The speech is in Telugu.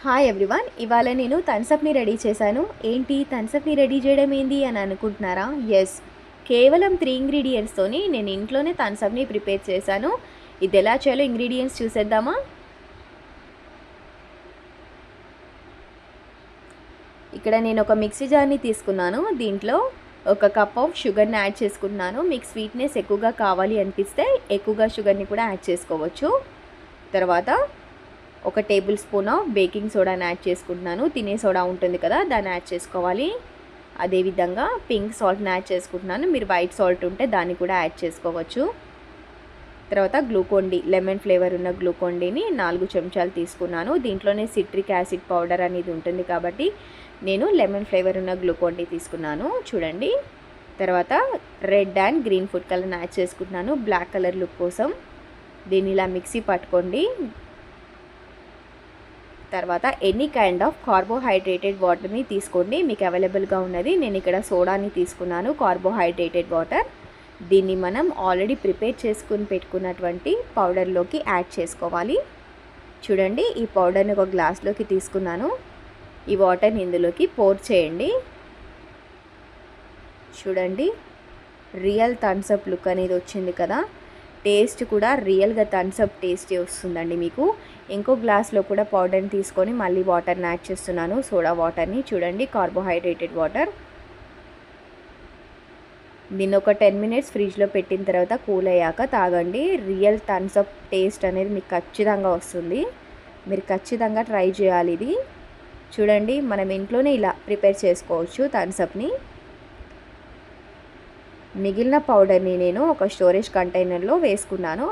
హాయ్ ఎవ్రీవన్ ఇవాళ నేను థన్సప్ని రెడీ చేశాను. ఏంటి థన్సప్ని రెడీ చేయడం ఏంది అని అనుకుంటున్నారా? ఎస్ కేవలం త్రీ ఇంగ్రీడియంట్స్తోని నేను ఇంట్లోనే థన్సప్ని ప్రిపేర్ చేశాను. ఇది ఎలా చేయాలో ఇంగ్రీడియంట్స్ చూసేద్దామా? ఇక్కడ నేను ఒక మిక్సీ జార్ని తీసుకున్నాను. దీంట్లో ఒక కప్ ఆఫ్ షుగర్ని యాడ్ చేసుకుంటున్నాను. మీకు స్వీట్నెస్ ఎక్కువగా కావాలి అనిపిస్తే ఎక్కువగా షుగర్ని కూడా యాడ్ చేసుకోవచ్చు. తర్వాత ఒక టేబుల్ స్పూన్ ఆఫ్ బేకింగ్ సోడాని యాడ్ చేసుకుంటున్నాను. తినే సోడా ఉంటుంది కదా దాన్ని యాడ్ చేసుకోవాలి. అదేవిధంగా పింక్ సాల్ట్ని యాడ్ చేసుకుంటున్నాను. మీరు వైట్ సాల్ట్ ఉంటే దాన్ని కూడా యాడ్ చేసుకోవచ్చు. తర్వాత గ్లూకోండి లెమన్ ఫ్లేవర్ ఉన్న గ్లూకోండిని నాలుగు చెంచాలు తీసుకున్నాను. దీంట్లోనే సిట్రిక్ యాసిడ్ పౌడర్ అనేది ఉంటుంది కాబట్టి నేను లెమన్ ఫ్లేవర్ ఉన్న గ్లూకోండి తీసుకున్నాను. చూడండి. తర్వాత రెడ్ అండ్ గ్రీన్ ఫుడ్ కలర్ని యాడ్ చేసుకుంటున్నాను. బ్లాక్ కలర్ లుక్ కోసం. దీన్ని ఇలా మిక్సీ పట్టుకోండి. తర్వాత ఎనీ కైండ్ ఆఫ్ కార్బోహైడ్రేటెడ్ వాటర్ని తీసుకోండి. మీకు అవైలబుల్గా ఉన్నది. నేను ఇక్కడ సోడాని తీసుకున్నాను కార్బోహైడ్రేటెడ్ వాటర్ దీన్ని మనం ఆల్రెడీ ప్రిపేర్ చేసుకుని పెట్టుకున్నటువంటి పౌడర్లోకి యాడ్ చేసుకోవాలి. చూడండి ఈ పౌడర్ని ఒక గ్లాస్లోకి తీసుకున్నాను. ఈ వాటర్ని ఇందులోకి పోర్ చేయండి. చూడండి రియల్ థమ్స్అప్ లుక్ అనేది వచ్చింది కదా. టేస్ట్ కూడా రియల్గా థమ్స్అప్ టేస్ట్ వస్తుందండి మీకు. ఇంకో గ్లాస్లో కూడా పౌడర్ని తీసుకొని మళ్ళీ వాటర్ని యాడ్ చేస్తున్నాను. సోడా వాటర్ని చూడండి కార్బోహైడ్రేటెడ్ వాటర్ దీన్ని ఒక టెన్ మినిట్స్ ఫ్రిడ్జ్లో పెట్టిన తర్వాత కూల్ అయ్యాక తాగండి. రియల్ థమ్స్అప్ టేస్ట్ అనేది మీకు ఖచ్చితంగా వస్తుంది. మీరు ఖచ్చితంగా ట్రై చేయాలి ఇది. చూడండి మనం ఇంట్లోనే ఇలా ప్రిపేర్ చేసుకోవచ్చు థమ్స్అప్ని మిగిలిన పౌడర్ని నేను ఒక స్టోరేజ్ కంటైనర్లో వేసుకున్నాను.